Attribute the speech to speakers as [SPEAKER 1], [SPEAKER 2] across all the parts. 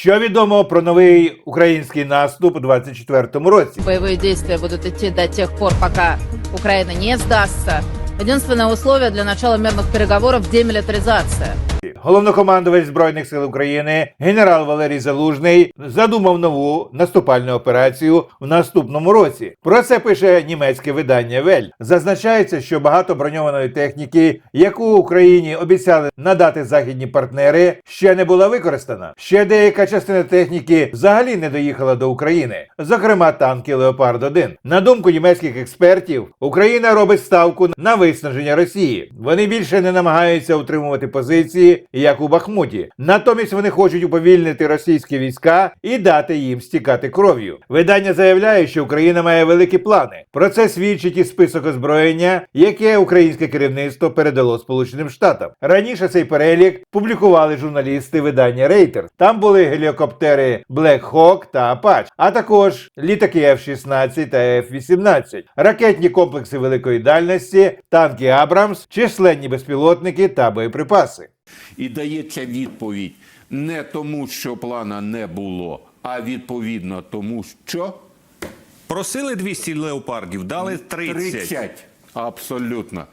[SPEAKER 1] Що відомо про новий український наступ у 24-му році?
[SPEAKER 2] Бойові действия будуть йти до тих пор, пока Україна не здасться. Единственное условие для начала мирних переговорів – демилитаризация.
[SPEAKER 1] Головнокомандувач збройних сил України генерал Валерій Залужний задумав нову наступальну операцію в наступному році. Про це пише німецьке видання Вель. Зазначається, що багато броньованої техніки, яку Україні обіцяли надати західні партнери, ще не була використана. Ще деяка частина техніки взагалі не доїхала до України, зокрема танки Леопард 1 На думку німецьких експертів, Україна робить ставку на виснаження Росії. Вони більше не намагаються утримувати позиції, як у Бахмуті. Натомість вони хочуть уповільнити російські війська і дати їм стікати кров'ю. Видання заявляє, що Україна має великі плани. Про це свідчить і список озброєння, яке українське керівництво передало Сполученим Штатам. Раніше цей перелік публікували журналісти видання Рейтер. Там були гелікоптери Black Hawk та Apache, а також літаки F-16 та F-18, ракетні комплекси великої дальності, танки Абрамс, численні безпілотники та боєприпаси.
[SPEAKER 3] І дається відповідь не тому, що плана не було, а відповідно тому, що
[SPEAKER 4] Просили 200 леопардів, дали 30.
[SPEAKER 3] 30. Абсолютно.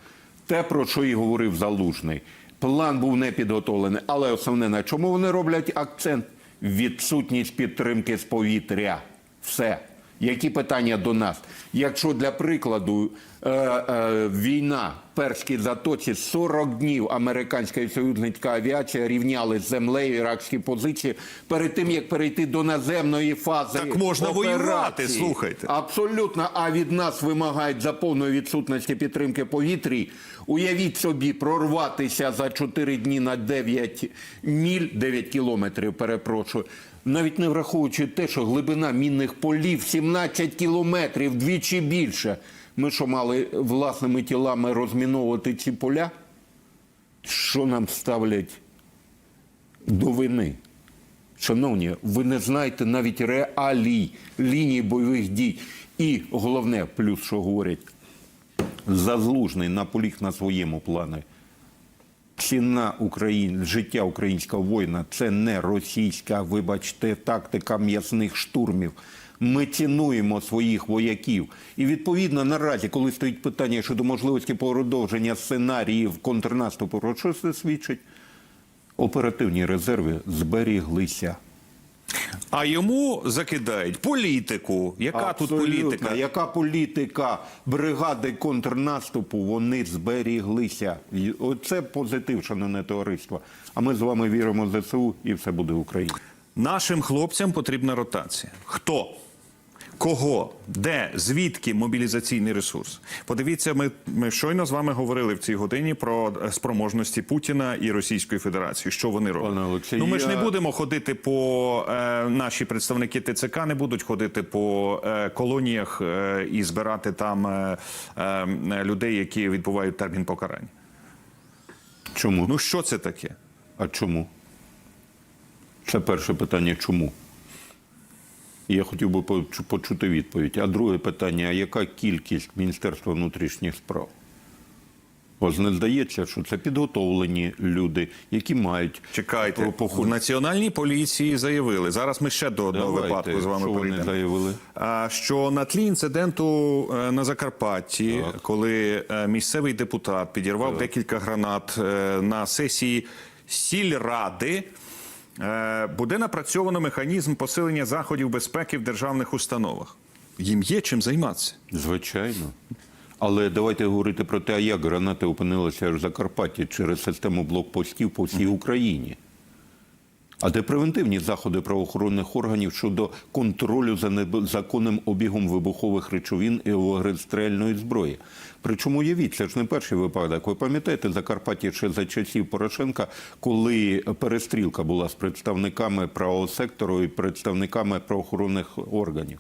[SPEAKER 3] Те, про що і говорив Залужний. План був не підготовлений, але основне, на чому вони роблять акцент? Відсутність підтримки з повітря. Все. Які питання до нас? Якщо для прикладу е, е, війна в Перській затоці 40 днів американська і союзницька авіація рівняли з землею іракські позиції перед тим як перейти до наземної фази.
[SPEAKER 4] Так можна
[SPEAKER 3] операції.
[SPEAKER 4] воювати, слухайте.
[SPEAKER 3] Абсолютно, а від нас вимагають за повної відсутності підтримки повітрі. Уявіть собі, прорватися за 4 дні на 9 міль, 9 кілометрів, перепрошую. Навіть не враховуючи те, що глибина мінних полів 17 кілометрів, вдвічі більше. Ми що мали власними тілами розміновувати ці поля? Що нам ставлять до вини? Шановні, ви не знаєте навіть реалій лінії бойових дій. І головне, плюс, що говорять, Зазлужний наполіг на своєму плані. Ціна Україн, життя українського воїна це не російська, вибачте, тактика м'ясних штурмів. Ми цінуємо своїх вояків. І відповідно наразі, коли стоїть питання щодо можливості продовження сценаріїв контрнаступу, про що це свідчить? Оперативні резерви зберіглися.
[SPEAKER 4] А йому закидають політику. Яка тут політика?
[SPEAKER 3] Яка політика бригади контрнаступу? Вони зберіглися. Оце позитив, шановне товариство. А ми з вами віримо в ЗСУ і все буде в Україні.
[SPEAKER 4] Нашим хлопцям потрібна ротація. Хто? Кого, де, звідки мобілізаційний ресурс? Подивіться, ми, ми щойно з вами говорили в цій годині про е, спроможності Путіна і Російської Федерації. Що вони роблять? Ну ми ж не
[SPEAKER 3] будемо
[SPEAKER 4] будемо ходити по е, наші представники ТЦК не будуть ходити по е, колоніях е, і збирати там е, е, людей, які відбувають термін покарання.
[SPEAKER 3] Чому?
[SPEAKER 4] Ну що це таке?
[SPEAKER 3] А чому? Це перше питання чому? І Я хотів би почути відповідь. А друге питання: а яка кількість Міністерства внутрішніх справ? Ось не здається, що це підготовлені люди, які мають
[SPEAKER 4] Чекайте, в національній поліції заявили. Зараз ми ще до одного
[SPEAKER 3] Давайте,
[SPEAKER 4] випадку з вами
[SPEAKER 3] що вони заявили?
[SPEAKER 4] А, Що на тлі інциденту е, на Закарпатті, коли е, місцевий депутат підірвав декілька гранат е, на сесії сільради. Е, Буде напрацьовано механізм посилення заходів безпеки в державних установах. Їм є чим займатися.
[SPEAKER 3] Звичайно. Але давайте говорити про те, як гранати опинилися в Закарпатті через систему блокпостів по всій Україні. А де превентивні заходи правоохоронних органів щодо контролю за незаконним обігом вибухових речовин і вогнестрельної зброї? Причому уявіть, це ж не перший випадок. Ви пам'ятаєте Закарпаття ще за часів Порошенка, коли перестрілка була з представниками правого сектору і представниками правоохоронних органів?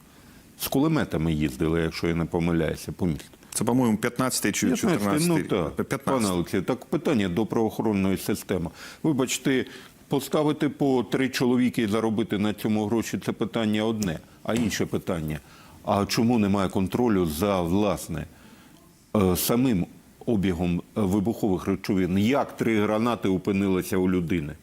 [SPEAKER 3] З кулеметами їздили, якщо я не помиляюся, по місту.
[SPEAKER 4] Це, по-моєму, 15 чи 14
[SPEAKER 3] ну так.
[SPEAKER 4] 15.
[SPEAKER 3] Пане Олексію, так питання до правоохоронної системи. Вибачте, поставити по три чоловіки і заробити на цьому гроші це питання одне. А інше питання: а чому немає контролю за власне е, самим обігом е, вибухових речовин? Як три гранати опинилися у людини?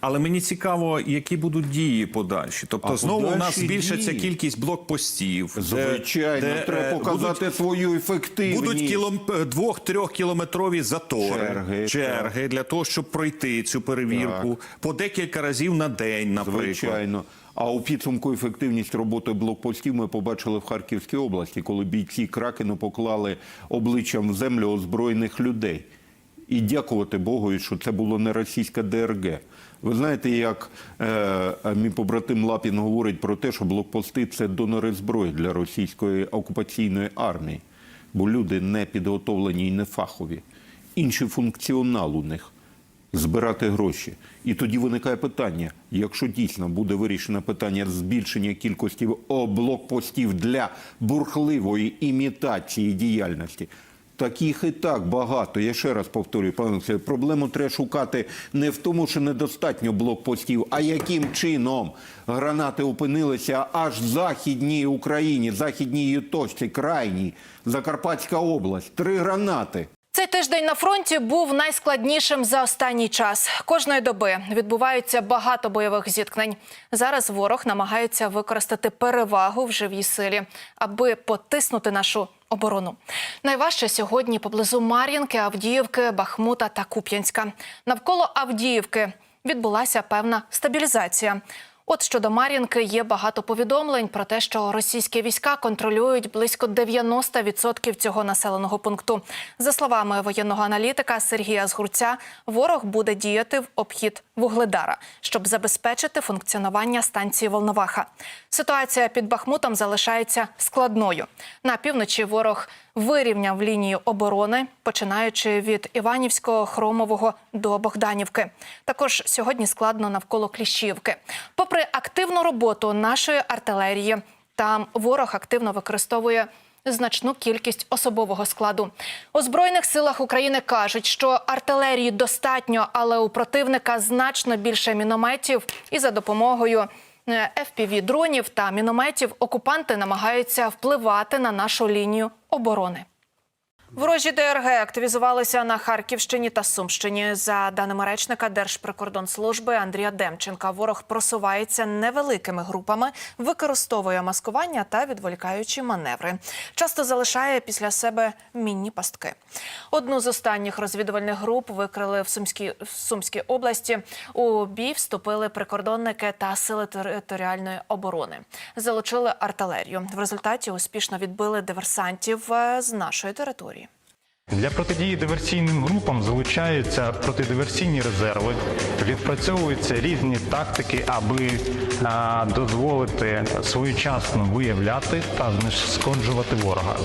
[SPEAKER 4] Але мені цікаво, які будуть дії подальші. Тобто,
[SPEAKER 3] А
[SPEAKER 4] знову у нас збільшиться
[SPEAKER 3] дії?
[SPEAKER 4] кількість блокпостів.
[SPEAKER 3] Звичайно,
[SPEAKER 4] де,
[SPEAKER 3] треба
[SPEAKER 4] е,
[SPEAKER 3] показати
[SPEAKER 4] будуть-
[SPEAKER 3] свою ефективність.
[SPEAKER 4] Будуть кілом... двох-трьох кілометрові затори,
[SPEAKER 3] Черги,
[SPEAKER 4] черги для того, щоб пройти цю перевірку по декілька разів на день, наприклад.
[SPEAKER 3] Звичайно. А у підсумку ефективність роботи блокпостів ми побачили в Харківській області, коли бійці Кракену поклали обличчям в землю озброєних людей. І дякувати Богу, що це було не російська ДРГ. Ви знаєте, як е, мій побратим Лапін говорить про те, що блокпости це донори зброї для російської окупаційної армії, бо люди не підготовлені і не фахові. Інший функціонал у них збирати гроші. І тоді виникає питання: якщо дійсно буде вирішено питання збільшення кількості блокпостів для бурхливої імітації діяльності. Таких і так багато. Я ще раз повторюю, пане проблему треба шукати не в тому, що недостатньо блокпостів, а яким чином гранати опинилися аж в Західній Україні, західній точці, крайній, Закарпатська область. Три гранати.
[SPEAKER 5] Цей тиждень на фронті був найскладнішим за останній час. Кожної доби відбуваються багато бойових зіткнень. Зараз ворог намагається використати перевагу в живій силі, аби потиснути нашу оборону. Найважче сьогодні поблизу Мар'їнки, Авдіївки, Бахмута та Куп'янська. Навколо Авдіївки відбулася певна стабілізація. От щодо Мар'їнки є багато повідомлень про те, що російські війська контролюють близько 90% цього населеного пункту. За словами воєнного аналітика Сергія Згурця, ворог буде діяти в обхід Вугледара, щоб забезпечити функціонування станції Волноваха. Ситуація під Бахмутом залишається складною. На півночі ворог вирівняв лінію оборони, починаючи від Іванівського, Хромового до Богданівки. Також сьогодні складно навколо Кліщівки. Попри активну роботу нашої артилерії, там ворог активно використовує значну кількість особового складу. У збройних силах України кажуть, що артилерії достатньо, але у противника значно більше мінометів, і за допомогою е, FPV-дронів та мінометів окупанти намагаються впливати на нашу лінію оборони. Ворожі ДРГ активізувалися на Харківщині та Сумщині. За даними речника Держприкордонслужби Андрія Демченка, ворог просувається невеликими групами, використовує маскування та відволікаючі маневри. Часто залишає після себе мінні пастки. Одну з останніх розвідувальних груп викрили в Сумській, в Сумській області. У бій вступили прикордонники та сили територіальної оборони. Залучили артилерію. В результаті успішно відбили диверсантів е, з нашої території.
[SPEAKER 6] Для протидії диверсійним групам залучаються протидиверсійні резерви, відпрацьовуються різні тактики, аби а, дозволити своєчасно виявляти та знешкоджувати ворога.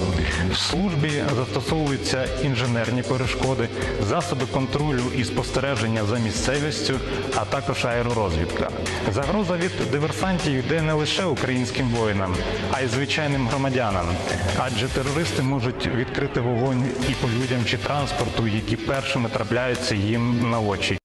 [SPEAKER 6] В службі застосовуються інженерні перешкоди, засоби контролю і спостереження за місцевістю, а також аеророзвідка. Загроза від диверсантів йде не лише українським воїнам, а й звичайним громадянам, адже терористи можуть відкрити вогонь і по людям чи транспорту, які першими трапляються їм на очі.